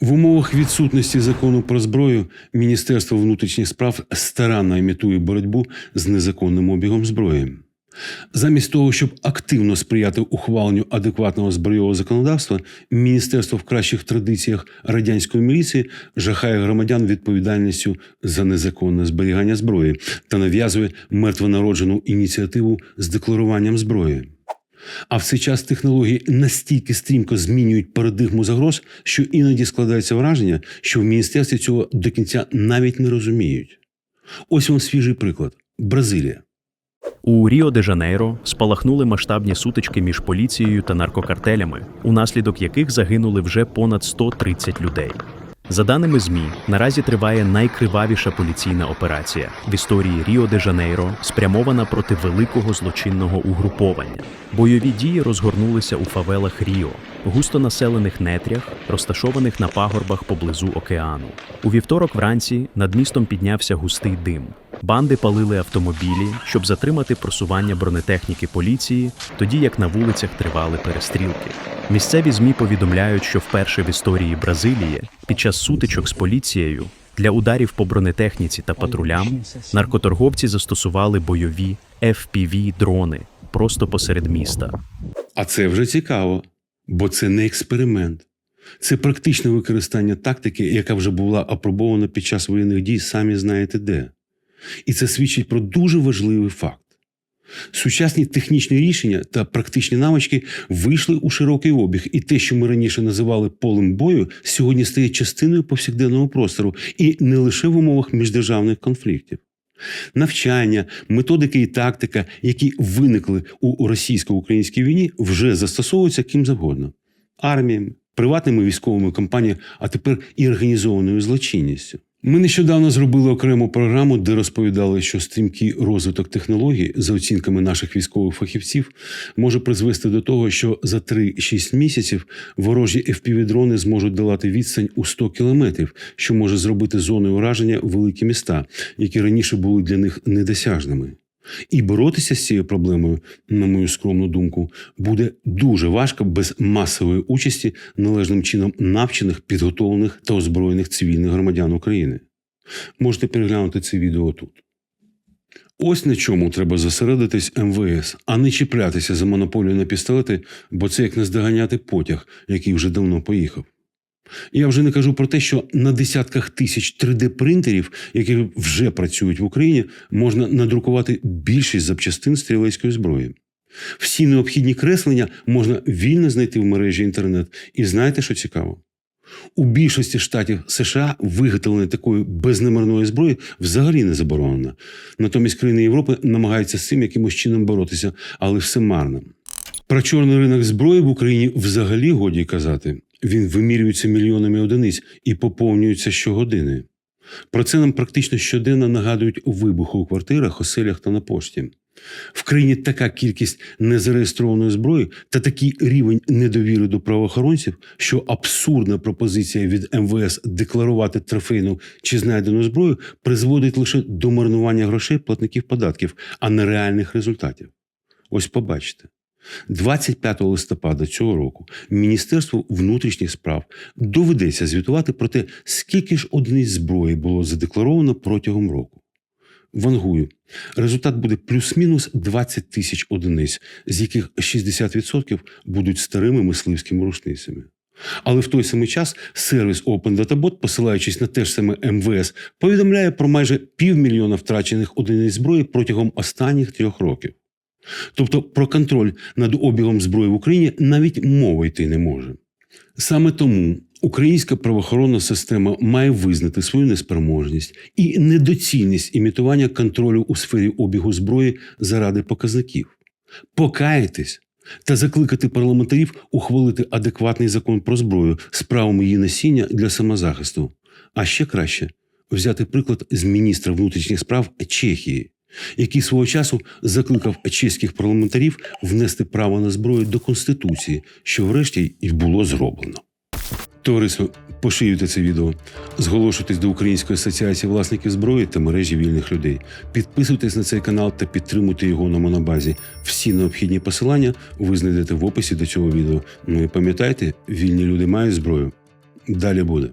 В умовах відсутності закону про зброю Міністерство внутрішніх справ старанно імітує боротьбу з незаконним обігом зброї. Замість того, щоб активно сприяти ухваленню адекватного збройового законодавства, міністерство в кращих традиціях радянської міліції жахає громадян відповідальністю за незаконне зберігання зброї та нав'язує мертвонароджену ініціативу з декларуванням зброї. А в цей час технології настільки стрімко змінюють парадигму загроз, що іноді складається враження, що в міністерстві цього до кінця навіть не розуміють. Ось вам свіжий приклад: Бразилія. У Ріо де Жанейро спалахнули масштабні сутички між поліцією та наркокартелями, унаслідок яких загинули вже понад 130 людей. За даними ЗМІ, наразі триває найкривавіша поліційна операція в історії Ріо де Жанейро, спрямована проти великого злочинного угруповання. Бойові дії розгорнулися у фавелах Ріо, густонаселених нетрях, розташованих на пагорбах поблизу океану. У вівторок вранці над містом піднявся густий дим. Банди палили автомобілі, щоб затримати просування бронетехніки поліції, тоді як на вулицях тривали перестрілки. Місцеві ЗМІ повідомляють, що вперше в історії Бразилії під час сутичок з поліцією для ударів по бронетехніці та патрулям наркоторговці застосували бойові fpv дрони просто посеред міста. А це вже цікаво, бо це не експеримент. Це практичне використання тактики, яка вже була апробована під час воєнних дій, самі знаєте де. І це свідчить про дуже важливий факт. Сучасні технічні рішення та практичні навички вийшли у широкий обіг, і те, що ми раніше називали полем бою, сьогодні стає частиною повсякденного простору і не лише в умовах міждержавних конфліктів. Навчання, методики і тактика, які виникли у російсько-українській війні, вже застосовуються ким завгодно арміями, приватними військовими компаніями, а тепер і організованою злочинністю. Ми нещодавно зробили окрему програму, де розповідали, що стрімкий розвиток технологій, за оцінками наших військових фахівців, може призвести до того, що за 3-6 місяців ворожі FPV-дрони зможуть долати відстань у 100 кілометрів, що може зробити зоною ураження великі міста, які раніше були для них недосяжними. І боротися з цією проблемою, на мою скромну думку, буде дуже важко без масової участі належним чином навчених, підготовлених та озброєних цивільних громадян України. Можете переглянути це відео тут. Ось на чому треба зосередитись МВС, а не чіплятися за монополію на пістолети, бо це як наздоганяти потяг, який вже давно поїхав. Я вже не кажу про те, що на десятках тисяч 3D-принтерів, які вже працюють в Україні, можна надрукувати більшість запчастин стрілецької зброї. Всі необхідні креслення можна вільно знайти в мережі інтернет. І знаєте, що цікаво? У більшості штатів США виготовлення такої безномерної зброї взагалі не заборонено. Натомість країни Європи намагаються з цим якимось чином боротися, але все марно. Про чорний ринок зброї в Україні взагалі годі казати. Він вимірюється мільйонами одиниць і поповнюється щогодини. Про це нам практично щоденно нагадують вибухи у квартирах, оселях та на пошті. В країні така кількість незареєстрованої зброї та такий рівень недовіри до правоохоронців, що абсурдна пропозиція від МВС декларувати трофейну чи знайдену зброю призводить лише до марнування грошей платників податків, а не реальних результатів. Ось побачите. 25 листопада цього року Міністерству внутрішніх справ доведеться звітувати про те, скільки ж одиниць зброї було задекларовано протягом року. Вангую, результат буде плюс-мінус 20 тисяч одиниць, з яких 60% будуть старими мисливськими рушницями. Але в той самий час сервіс Open Databot, посилаючись на те ж саме МВС, повідомляє про майже півмільйона втрачених одиниць зброї протягом останніх трьох років. Тобто про контроль над обігом зброї в Україні навіть мова йти не може. Саме тому українська правоохоронна система має визнати свою неспроможність і недоцільність імітування контролю у сфері обігу зброї заради показників, покаятись та закликати парламентарів ухвалити адекватний закон про зброю з правом її носіння для самозахисту. А ще краще взяти приклад з міністра внутрішніх справ Чехії який свого часу закликав чеських парламентарів внести право на зброю до конституції, що врешті і було зроблено. Товариство, поширюйте це відео, зголошуйтесь до Української асоціації власників зброї та мережі вільних людей. Підписуйтесь на цей канал та підтримуйте його на монобазі. Всі необхідні посилання ви знайдете в описі до цього відео. Ну і пам'ятайте, вільні люди мають зброю. Далі буде.